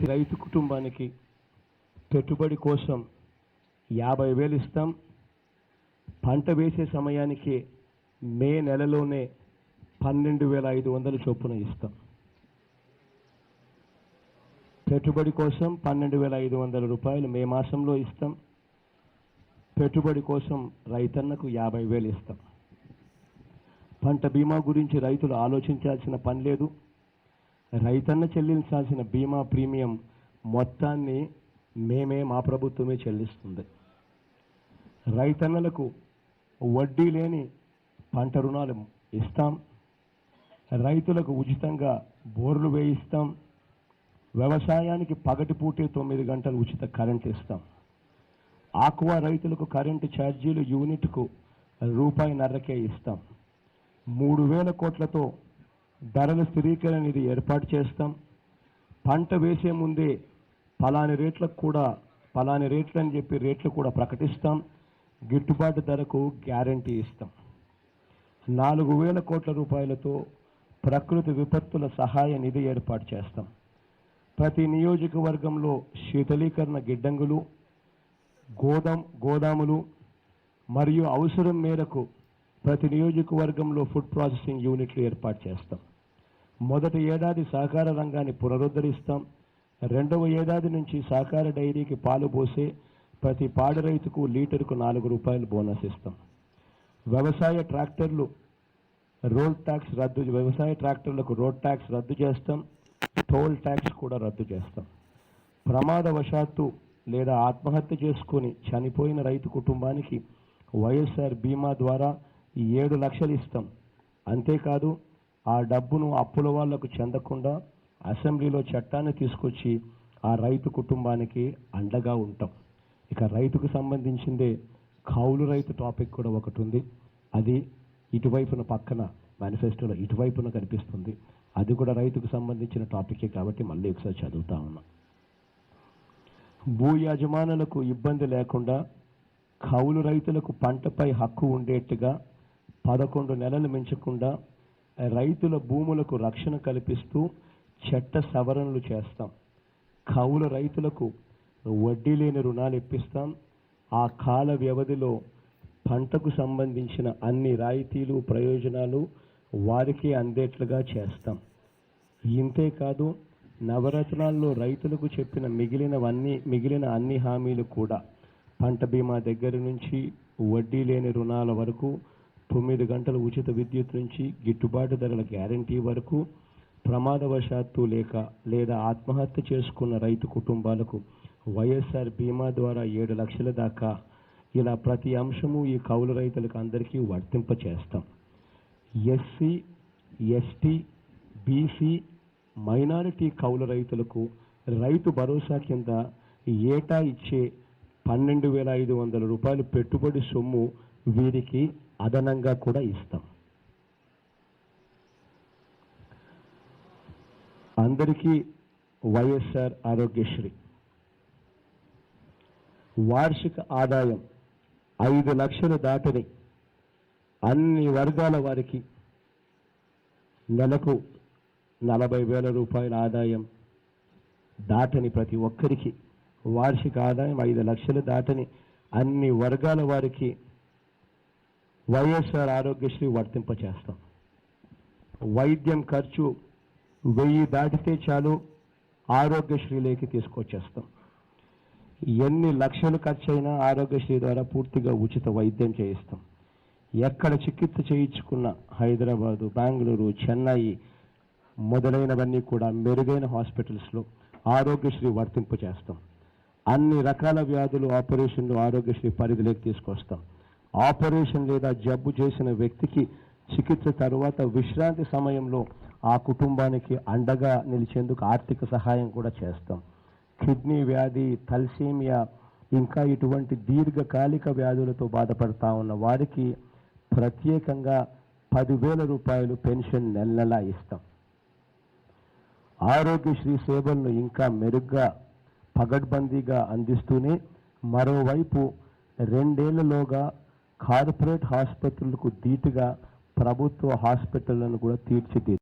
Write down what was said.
రైతు కుటుంబానికి పెట్టుబడి కోసం యాభై వేలు ఇస్తాం. పంట వేసే సమయానికి మే నెలలోనే పన్నెండు వేల ఐదు వందల చొప్పున ఇస్తాం. పెట్టుబడి కోసం పన్నెండు వేల ఐదు వందల రూపాయలు మే మాసంలో ఇస్తాం. పెట్టుబడి కోసం రైతన్నకు యాభై వేలు ఇస్తాం. పంట బీమా గురించి రైతులు ఆలోచించాల్సిన పని లేదు. రైతన్న చెల్లించాల్సిన బీమా ప్రీమియం మొత్తాన్ని మేమే మా ప్రభుత్వమే చెల్లిస్తుంది. రైతన్నలకు వడ్డీ లేని పంట రుణాలు ఇస్తాం. రైతులకు ఉచితంగా బోర్లు వేయిస్తాం. వ్యవసాయానికి పగటిపూటే తొమ్మిది గంటలు ఉచిత కరెంట్ ఇస్తాం. ఆక్వా రైతులకు కరెంటు ఛార్జీలు యూనిట్కు రూపాయి నర్రకే ఇస్తాం. మూడు వేల కోట్లతో ధరల స్థిరీకరణ నిధి ఏర్పాటు చేస్తాం. పంట వేసే ముందే పలాని రేట్లకు కూడా పలాని రేట్లు అని చెప్పి రేట్లు కూడా ప్రకటిస్తాం. గిట్టుబాటు ధరకు గ్యారంటీ ఇస్తాం. నాలుగు వేల కోట్ల రూపాయలతో ప్రకృతి విపత్తుల సహాయ నిధి ఏర్పాటు చేస్తాం. ప్రతి నియోజకవర్గంలో శీతలీకరణ గిడ్డంగులు గోదాం గోదాములు మరియు అవసరం మేరకు ప్రతి నియోజకవర్గంలో ఫుడ్ ప్రాసెసింగ్ యూనిట్లు ఏర్పాటు చేస్తాం. మొదటి ఏడాది సహకార రంగాన్ని పునరుద్ధరిస్తాం. రెండవ ఏడాది నుంచి సహకార డైరీకి పాలు పోసే ప్రతి పాడి రైతుకు లీటర్కు నాలుగు రూపాయలు బోనస్ ఇస్తాం. వ్యవసాయ ట్రాక్టర్లు రోడ్ ట్యాక్స్ రద్దు వ్యవసాయ ట్రాక్టర్లకు రోడ్ ట్యాక్స్ రద్దు చేస్తాం. టోల్ ట్యాక్స్ కూడా రద్దు చేస్తాం. ప్రమాదవశాత్తు లేదా ఆత్మహత్య చేసుకుని చనిపోయిన రైతు కుటుంబానికి వైఎస్ఆర్ బీమా ద్వారా ఏడు లక్షలు ఇస్తాం. అంతేకాదు ఆ డబ్బును అప్పుల వాళ్ళకు చెందకుండా అసెంబ్లీలో చట్టాన్ని తీసుకొచ్చి ఆ రైతు కుటుంబానికి అండగా ఉంటాం. ఇక రైతుకు సంబంధించిందే కౌలు రైతు టాపిక్ కూడా ఒకటి ఉంది. అది ఇటువైపున పక్కన మేనిఫెస్టోలో ఇటువైపున కనిపిస్తుంది. అది కూడా రైతుకు సంబంధించిన టాపికే కాబట్టి మళ్ళీ ఒకసారి చదువుతా ఉన్నా. భూ యజమానులకు ఇబ్బంది లేకుండా కౌలు రైతులకు పంటపై హక్కు ఉండేట్టుగా పదకొండు నెలలు మించకుండా రైతుల భూములకు రక్షణ కల్పిస్తూ చట్ట సవరణలు చేస్తాం. కౌలు రైతులకు వడ్డీ లేని రుణాలు ఇప్పిస్తాం. ఆ కాల వ్యవధిలో పంటకు సంబంధించిన అన్ని రాయితీలు ప్రయోజనాలు వారికి అందేట్లుగా చేస్తాం. ఇంతే కాదు నవరత్నాల్లో రైతులకు చెప్పిన మిగిలినవన్నీ మిగిలిన అన్ని హామీలు కూడా పంట బీమా దగ్గర నుంచి వడ్డీ లేని రుణాల వరకు తొమ్మిది గంటల ఉచిత విద్యుత్ నుంచి గిట్టుబాటు ధరల గ్యారంటీ వరకు ప్రమాదవశాత్తు లేక లేదా ఆత్మహత్య చేసుకున్న రైతు కుటుంబాలకు వైఎస్ఆర్ బీమా ద్వారా ఏడు లక్షల దాకా. ఇలా ప్రతి అంశము ఈ కౌలు రైతులకు అందరికీ వర్తింప చేస్తాం ఎస్సీ ఎస్టీ బీసీ మైనారిటీ కౌలు రైతులకు రైతు భరోసా కింద ఏటా ఇచ్చే పన్నెండు వేల ఐదు వందల రూపాయలు పెట్టుబడి సొమ్ము వీరికి అదనంగా కూడా ఇస్తాం. అందరికీ వైఎస్ఆర్ ఆరోగ్యశ్రీ. వార్షిక ఆదాయం ఐదు లక్షలు దాటని అన్ని వర్గాల వారికి నెలకు నలభై వేల రూపాయల ఆదాయం దాటని ప్రతి ఒక్కరికి వార్షిక ఆదాయం ఐదు లక్షలు దాటని అన్ని వర్గాల వారికి వైఎస్ఆర్ ఆరోగ్యశ్రీ వర్తింపచేస్తాం. వైద్యం ఖర్చు వెయ్యి దాటితే చాలు ఆరోగ్యశ్రీలోకి తీసుకొచ్చేస్తాం. ఎన్ని లక్షలు ఖర్చు అయినా ఆరోగ్యశ్రీ ద్వారా పూర్తిగా ఉచిత వైద్యం చేయిస్తాం. ఎక్కడ చికిత్స చేయించుకున్న హైదరాబాదు బెంగళూరు చెన్నై మొదలైనవన్నీ కూడా మెరుగైన హాస్పిటల్స్లో ఆరోగ్యశ్రీ వర్తింపు చేస్తాం అన్ని రకాల వ్యాధులు ఆపరేషన్లు ఆరోగ్యశ్రీ పరిధిలోకి తీసుకొస్తాం. ఆపరేషన్ లేదా జబ్బు చేసిన వ్యక్తికి చికిత్స తరువాత విశ్రాంతి సమయంలో ఆ కుటుంబానికి అండగా నిలిచేందుకు ఆర్థిక సహాయం కూడా చేస్తాం. కిడ్నీ వ్యాధి తల్సీమియా ఇంకా ఇటువంటి దీర్ఘకాలిక వ్యాధులతో బాధపడతా ఉన్న వారికి ప్రత్యేకంగా పదివేల రూపాయలు పెన్షన్ నెల నెలా ఇస్తాం. ఆరోగ్యశ్రీ సేవలను ఇంకా మెరుగ్గా పగడ్బందీగా అందిస్తూనే మరోవైపు రెండేళ్ళలోగా కార్పొరేట్ ఆసుపత్రులకు ధీటుగా ప్రభుత్వ హాస్పిటళ్ళను కూడా తీర్చిదిద్దాం